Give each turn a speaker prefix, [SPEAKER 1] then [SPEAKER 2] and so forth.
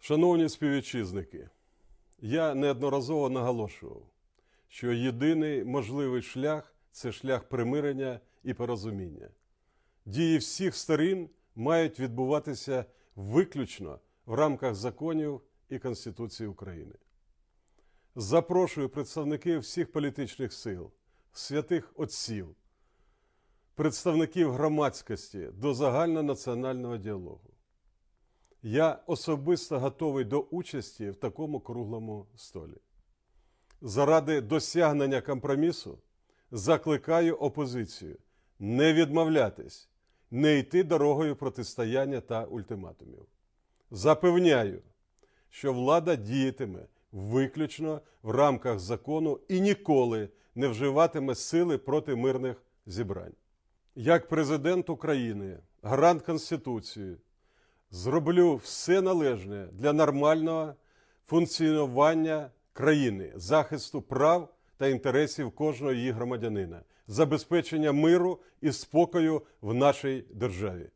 [SPEAKER 1] Шановні співвітчизники, я неодноразово наголошував, що єдиний можливий шлях це шлях примирення і порозуміння. Дії всіх сторін мають відбуватися виключно в рамках законів і Конституції України. Запрошую представників всіх політичних сил, святих отців, представників громадськості до загальнонаціонального діалогу. Я особисто готовий до участі в такому круглому столі. Заради досягнення компромісу закликаю опозицію не відмовлятись, не йти дорогою протистояння та ультиматумів. Запевняю, що влада діятиме виключно в рамках закону і ніколи не вживатиме сили проти мирних зібрань. Як президент України, гарант Конституції, зроблю все належне для нормального функціонування країни, захисту прав та інтересів кожного її громадянина, забезпечення миру і спокою в нашій державі.